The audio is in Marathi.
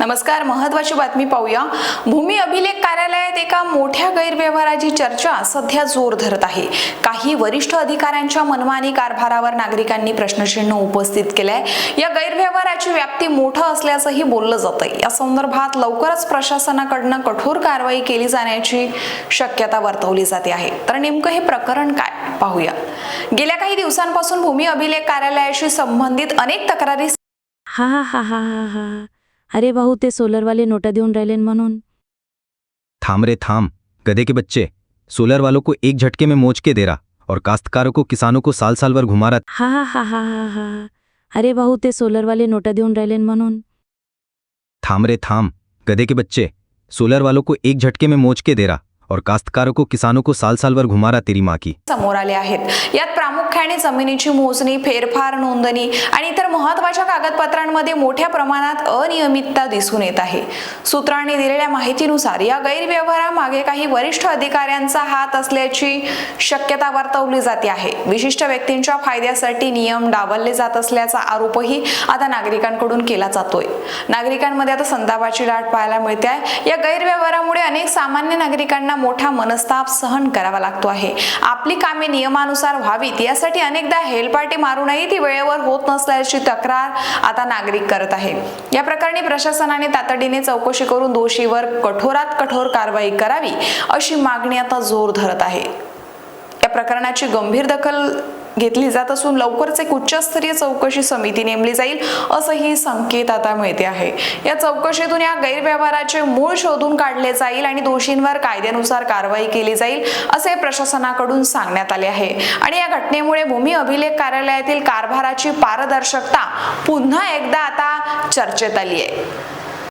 नमस्कार महत्वाची बातमी पाहूया. भूमी अभिलेख कार्यालयात एका मोठ्या गैरव्यवहाराची चर्चा सध्या जोर धरत आहे. काही वरिष्ठ अधिकाऱ्यांच्या मनमानी कारभारावर नागरिकांनी प्रश्नचिन्ह उपस्थित केलंय. या गैरव्यवहाराची व्याप्ती मोठं असल्याचंही बोललं जातंय. या संदर्भात लवकरच प्रशासनाकडनं कठोर कारवाई केली जाण्याची शक्यता वर्तवली जाते आहे. तर नेमकं हे प्रकरण काय? पाहूया. गेल्या काही दिवसांपासून भूमी अभिलेख कार्यालयाशी संबंधित अनेक तक्रारी हा हा हा हा हा. अरे भाऊ ते सोलरवाले नोटा देऊन राहिले म्हणून. थाम रे थाम गधे के बच्चे सोलर वालों को एक झटके में मोच के दे रहा और काश्तकारों को किसानों को साल साल भर घुमा रहा हा हा हा हा हा हा. अरे भाऊ ते सोलरवाले नोटा देऊन राहिले म्हणून. थाम रे थाम गधे के बच्चे सोलर वालों को एक झटके में मोच के दे रहा और काश्तकारों को किसानों को साल साल भर घुमा रहा तेरी माँ की. समोर आले आहेत. यात प्रामुख्याने जमिनीची मोजणी फेरफार नोंदणी आणि इतर महत्त्वाच्या कागदपत्रांमध्ये मोठ्या प्रमाणात अनियमितता दिसून येत आहे. सूत्रांनी दिलेल्या माहितीनुसार या गैरव्यवहारामागे काही वरिष्ठ अधिकाऱ्यांचा हात असल्याची शक्यता वर्तवली जाते आहे. विशिष्ट व्यक्तींच्या फायद्यासाठी नियम डावलले जात असल्याचा आरोपही आता नागरिकांकडून केला जातोय. नागरिकांमध्ये आता संतापाची लाट पाहायला मिळते आहे या गैरव्यवहारामुळे अनेक सामान्य नागरिकांना मोठा मनस्ताप सहन करावा लागतो आहे. आपली कामे नियमानुसार व्हावीत यासाठी अनेकदा हेलपाटी मारूनही ती वेळेवर होत नसल्याची तक्रार आता नागरिक करत आहे या प्रकरणी प्रशासनाने तातडीने चौकशी करून दोषीवर कठोरात कठोर कारवाई करावी अशी मागणी आता जोर धरत आहे. या प्रकरणाची गंभीर दखल घेतली जात असून लवकरच एक उच्चस्तरीय चौकशी समिती नेमली जाईल असंही संकेत आता मिळते आहे. या चौकशीतून या गैरव्यवहाराचे मूळ शोधून काढले जाईल आणि दोषींवर कायद्यानुसार कारवाई केली जाईल असे प्रशासनाकडून सांगण्यात आले आहे. आणि या घटनेमुळे भूमी अभिलेख कार्यालयातील कारभाराची पारदर्शकता पुन्हा एकदा आता चर्चेत आली आहे.